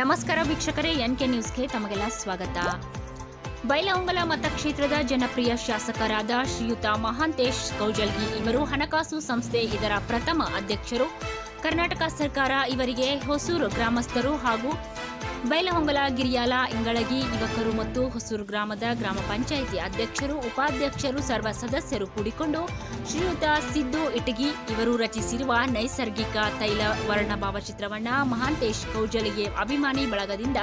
ನಮಸ್ಕಾರ ವೀಕ್ಷಕರೇ, N K ನ್ಯೂಸ್ಗೆ ತಮಗೆಲ್ಲ ಸ್ವಾಗತ. ಬೈಲಹೊಂಗಲ ಮತಕ್ಷೇತ್ರದ ಜನಪ್ರಿಯ ಶಾಸಕರಾದ ಶ್ರೀಯುತ ಮಹಾಂತೇಶ್ ಕೌಜಲ್ಗಿ ಇವರು ಹಣಕಾಸು ಸಂಸ್ಥೆ ಇದರ ಪ್ರಥಮ ಅಧ್ಯಕ್ಷರು. ಕರ್ನಾಟಕ ಸರ್ಕಾರ ಇವರಿಗೆ ಹೊಸೂರು ಗ್ರಾಮಸ್ಥರು ಹಾಗೂ ಬೈಲಹೊಂಗಲ ಗಿರಿಯಾಲ ಇಂಗಳಗಿ ಯುವಕರು ಮತ್ತು ಹೊಸೂರು ಗ್ರಾಮದ ಗ್ರಾಮ ಪಂಚಾಯಿತಿ ಅಧ್ಯಕ್ಷರು, ಉಪಾಧ್ಯಕ್ಷರು, ಸರ್ವ ಸದಸ್ಯರು ಕೂಡಿಕೊಂಡು ಶ್ರೀಯುತ ಸಿದ್ದು ಇಟಗಿ ಇವರು ರಚಿಸಿರುವ ನೈಸರ್ಗಿಕ ತೈಲ ವರ್ಣ ಭಾವಚಿತ್ರವನ್ನ ಮಹಾಂತೇಶ್ ಕೌಜಲಿಗೆ ಅಭಿಮಾನಿ ಬಳಗದಿಂದ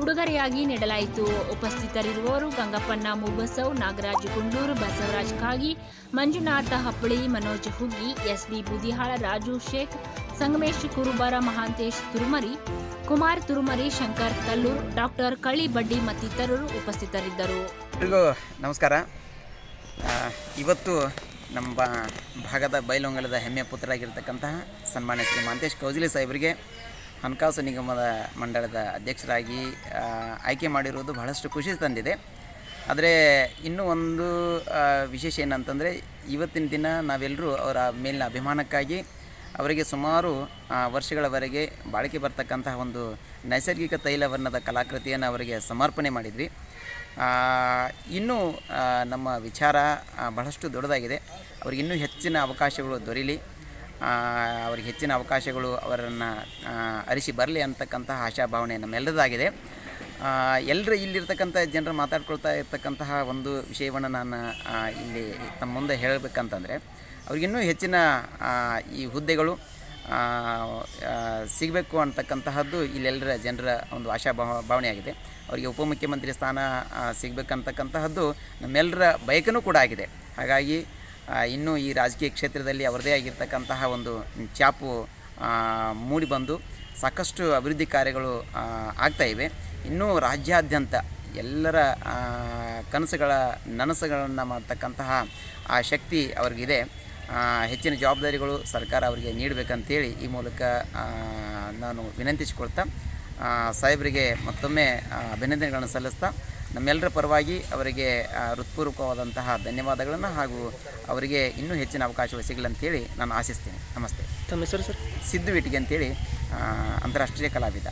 ಉಡುಗೊರೆಯಾಗಿ ನೀಡಲಾಯಿತು. ಉಪಸ್ಥಿತರಿರುವವರು ಗಂಗಪ್ಪಣ್ಣ ಮುಬಸವ್ ನಾಗರಾಜ್ ಗುಂಡೂರು, ಬಸವರಾಜ್ ಕಾಗಿ, ಮಂಜುನಾಥ ಹಪ್ಪಳಿ, ಮನೋಜ್ ಹುಗ್ಗಿ, ಎಸ್ಬಿ ಬುದಿಹಾಳ, ರಾಜು ಶೇಖ್, ಸಂಗಮೇಶ್ ಕುರುಬಾರ, ಮಹಾಂತೇಶ್ ತುರುಮರಿ ಕುಮಾರ್ ತುರುಮರಿ ಶಂಕರ್, ಕಲ್ಲೂರ್, ಡಾಕ್ಟರ್ ಕಳಿಬಡ್ಡಿ ಮತ್ತಿತರರು ಉಪಸ್ಥಿತರಿದ್ದರು. ಎಲ್ರಿಗೂ ನಮಸ್ಕಾರ. ಇವತ್ತು ನಮ್ಮ ಭಾಗದ ಬೈಲೊಂಗಲದ ಹೆಮ್ಮೆಯ ಪುತ್ರರಾಗಿರ್ತಕ್ಕಂತಹ ಸನ್ಮಾನ್ಯ ಶ್ರೀ ಮಾಂತೇಶ್ ಕೌಜಲಿ ಸಾಹೇಬರಿಗೆ ಹಣಕಾಸು ನಿಗಮದ ಮಂಡಳದ ಅಧ್ಯಕ್ಷರಾಗಿ ಆಯ್ಕೆ ಮಾಡಿರುವುದು ಬಹಳಷ್ಟು ಖುಷಿ ತಂದಿದೆ. ಆದರೆ ಇನ್ನೂ ಒಂದು ವಿಶೇಷ ಏನಂತಂದರೆ ಇವತ್ತಿನ ದಿನ ನಾವೆಲ್ಲರೂ ಅವರ ಮೇಲಿನ ಅಭಿಮಾನಕ್ಕಾಗಿ ಅವರಿಗೆ ಸುಮಾರು ವರ್ಷಗಳವರೆಗೆ ಬಾಳಿಕೆ ಬರ್ತಕ್ಕಂತಹ ಒಂದು ನೈಸರ್ಗಿಕ ತೈಲ ವರ್ಣದ ಕಲಾಕೃತಿಯನ್ನು ಅವರಿಗೆ ಸಮರ್ಪಣೆ ಮಾಡಿದ್ವಿ. ಇನ್ನೂ ನಮ್ಮ ವಿಚಾರ ಬಹಳಷ್ಟು ದೊಡ್ಡದಾಗಿದೆ. ಅವ್ರಿಗೆ ಇನ್ನೂ ಹೆಚ್ಚಿನ ಅವಕಾಶಗಳು ದೊರೀಲಿ. ಅವ್ರಿಗೆ ಹೆಚ್ಚಿನ ಅವಕಾಶಗಳು ಅವರನ್ನು ಅರಿಸಿ ಬರಲಿ ಅಂತಕ್ಕಂತಹ ಆಶಾಭಾವನೆ ನಮ್ಮೆಲ್ಲದಾಗಿದೆ ಎಲ್ಲರೂ ಇಲ್ಲಿರ್ತಕ್ಕಂಥ ಜನರು ಮಾತಾಡ್ಕೊಳ್ತಾ ಇರ್ತಕ್ಕಂತಹ ಒಂದು ವಿಷಯವನ್ನು ನಾನು ಇಲ್ಲಿ ತಮ್ಮ ಮುಂದೆ ಹೇಳಬೇಕಂತಂದರೆ, ಅವ್ರಿಗಿನ್ನೂ ಹೆಚ್ಚಿನ ಈ ಹುದ್ದೆಗಳು ಸಿಗಬೇಕು ಅಂತಕ್ಕಂತಹದ್ದು ಇಲ್ಲೆಲ್ಲರ ಜನರ ಒಂದು ಆಶಾ ಭಾವ, ಭಾವನೆಯಾಗಿದೆ. ಅವರಿಗೆ ಉಪಮುಖ್ಯಮಂತ್ರಿ ಸ್ಥಾನ ಸಿಗಬೇಕಂತಕ್ಕಂತಹದ್ದು ನಮ್ಮೆಲ್ಲರ ಬಯಕನೂ ಕೂಡ ಆಗಿದೆ. ಹಾಗಾಗಿ ಇನ್ನೂ ಈ ರಾಜಕೀಯ ಕ್ಷೇತ್ರದಲ್ಲಿ ಅವರದೇ ಆಗಿರ್ತಕ್ಕಂತಹ ಒಂದು ಚಾಪು ಮೂಡಿಬಂದು ಸಾಕಷ್ಟು ಅಭಿವೃದ್ಧಿ ಕಾರ್ಯಗಳು ಆಗ್ತಾ ಇವೆ. ಇನ್ನೂ ರಾಜ್ಯಾದ್ಯಂತ ಎಲ್ಲರ ಕನಸುಗಳ ನನಸುಗಳನ್ನು ಮಾಡ್ತಕ್ಕಂತಹ ಆ ಶಕ್ತಿ ಅವ್ರಿಗಿದೆ. ಹೆಚ್ಚಿನ ಜವಾಬ್ದಾರಿಗಳು ಸರ್ಕಾರ ಅವರಿಗೆ ನೀಡಬೇಕಂತೇಳಿ ಈ ಮೂಲಕ ನಾನು ವಿನಂತಿಸಿಕೊಳ್ತಾ ಸಾಹೇಬರಿಗೆ ಮತ್ತೊಮ್ಮೆ ಅಭಿನಂದನೆಗಳನ್ನು ಸಲ್ಲಿಸ್ತಾ ನಮ್ಮೆಲ್ಲರ ಪರವಾಗಿ ಅವರಿಗೆ ಹೃತ್ಪೂರ್ವಕವಾದಂತಹ ಧನ್ಯವಾದಗಳನ್ನು ಹಾಗೂ ಅವರಿಗೆ ಇನ್ನೂ ಹೆಚ್ಚಿನ ಅವಕಾಶಗಳು ಸಿಗಲಂತೇಳಿ ನಾನು ಆಶಿಸ್ತೀನಿ. ನಮಸ್ತೆ. ತಮ್ಮ ಹೆಸರು ಸರ್? ಸಿದ್ದು ವಿಟಿಗೆ ಅಂತೇಳಿ ಅಂತಾರಾಷ್ಟ್ರೀಯ ಕಲಾವಿದ.